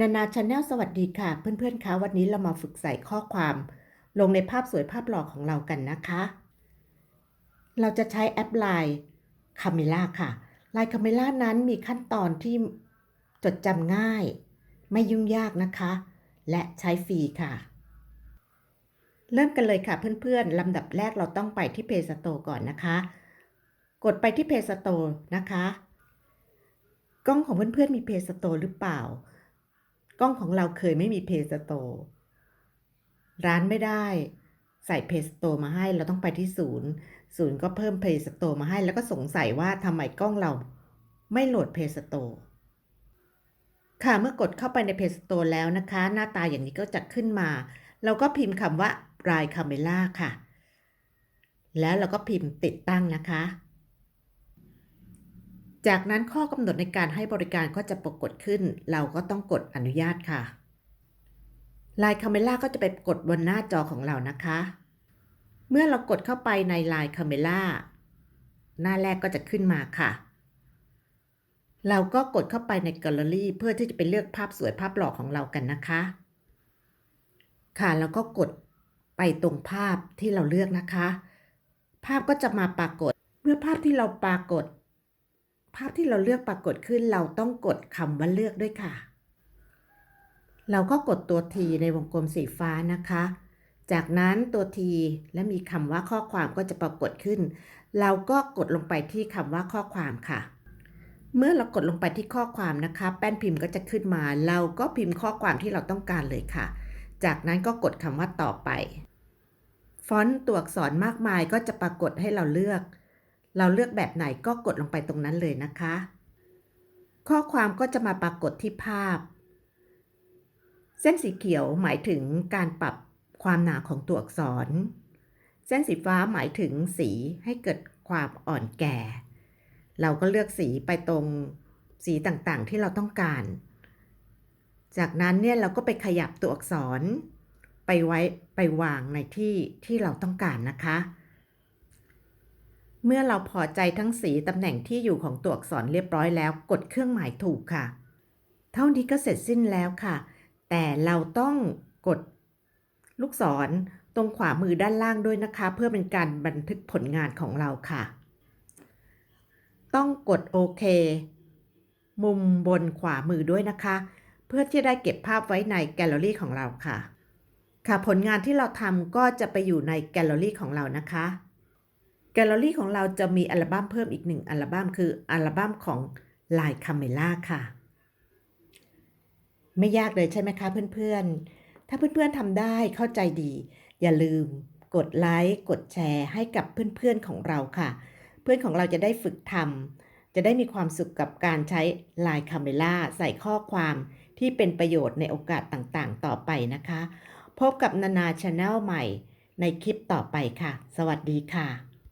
นานาชาแนลสวัสดีค่ะ เพื่อนๆคะวันนี้เรามาฝึกใส่ข้อความ ลงในภาพสวยภาพหล่อของเรากันนะคะ เราจะใช้แอปไลน์คาเมล่าค่ะไลน์คาเมล่านั้นมีขั้นตอนที่จดจำง่าย ไม่ยุ่งยากนะคะ และใช้ฟรีค่ะ เริ่มกันเลยค่ะเพื่อนๆลำดับแรกเราต้องไปที่ Play Store ก่อนนะคะ กดไปที่ Play Store นะคะ กล้องของเพื่อนๆมี Play Store หรือเปล่า กล้องของเราเคยไม่มี Play Store ร้านไม่ได้ใส่ Play Store มาให้เราต้องไปที่ศูนย์ ศูนย์ก็เพิ่ม Play Store มาให้ แล้วก็สงสัยว่าทำไมกล้องเราไม่โหลด Play Store ค่ะเมื่อกดเข้าไปใน Play Store แล้วนะคะ หน้าตาอย่างนี้ก็จะขึ้นมา เราก็พิมพ์คำว่า r i Camera ค่ะ แล้วเราก็พิมพ์ติดตั้งนะคะ จากนั้นข้อกำหนดในการให้บริการก็จะปรากฏขึ้น เราก็ต้องกดอนุญาตค่ะ Line Camera ก็จะไปกดบนหน้าจอของเรานะคะ เมื่อเรากดเข้าไปใน Line Camera หน้าแรกก็จะขึ้นมาค่ะ เราก็กดเข้าไปในแกลเลอรี่เพื่อที่จะไปเลือกภาพสวยภาพหล่อของเรากันนะคะ ค่ะแล้วก็กดไปตรงภาพที่เราเลือกนะคะ ภาพก็จะมาปรากฏ เมื่อภาพที่เราปรากฏ ภาพที่เราเลือกปรากฏขึ้นเราต้องกดคำว่าเลือกด้วยค่ะ เราก็กดตัว T ในวงกลมสีฟ้านะคะ จากนั้นตัว T และมีคำว่าข้อความก็จะปรากฏขึ้น เราก็กดลงไปที่คำว่าข้อความค่ะ เมื่อเรากดลงไปที่ข้อความนะคะ แป้นพิมพ์ก็จะขึ้นมา เราก็พิมพ์ข้อความที่เราต้องการเลยค่ะ จากนั้นก็กดคำว่าต่อไป ฟอนต์ตัวอักษรมากมายก็จะปรากฏให้เราเลือก เราเลือกแบบไหนก็กดลงไปตรงนั้นเลยนะคะ ข้อความก็จะมาปรากฏที่ภาพ เส้นสีเขียวหมายถึงการปรับความหนาของตัวอักษร เส้นสีฟ้าหมายถึงสีให้เกิดความอ่อนแก่ เราก็เลือกสีไปตรงสีต่างๆที่เราต้องการ จากนั้นเนี่ยเราก็ไปขยับตัวอักษร ไปไว้ไปวางในที่ที่เราต้องการนะคะ เมื่อเราพอใจทั้งสีตำแหน่งที่อยู่ของตัวอักษรเรียบร้อยแล้ว กดเครื่องหมายถูกค่ะ เท่านี้ก็เสร็จสิ้นแล้วค่ะ แต่เราต้องกดลูกศรตรงขวามือด้านล่างด้วยนะคะ เพื่อเป็นการบันทึกผลงานของเราค่ะ ต้องกดโอเค มุมบนขวามือด้วยนะคะ เพื่อที่ได้เก็บภาพไว้ในแกลเลอรี่ของเราค่ะ ค่ะผลงานที่เราทำก็จะไปอยู่ในแกลเลอรี่ของเรานะคะ แกลเลอรี่ของเราจะมีอัลบั้มเพิ่มอีกหนึ่งอัลบั้มคืออัลบั้มของ Line Camera ค่ะ ไม่ยากเลยใช่ไหมคะเพื่อนๆ ถ้าเพื่อนๆทำได้เข้าใจดี อย่าลืมกดไลค์กดแชร์ให้กับเพื่อนๆของเราค่ะ เพื่อนของเราจะได้ฝึกทำจะได้มีความสุขกับการใช้ Line Camera ใส่ข้อความที่เป็นประโยชน์ในโอกาสต่างๆ ต่อไปนะคะ พบกับนานาชาแนลใหม่ในคลิปต่อไปค่ะ สวัสดีค่ะ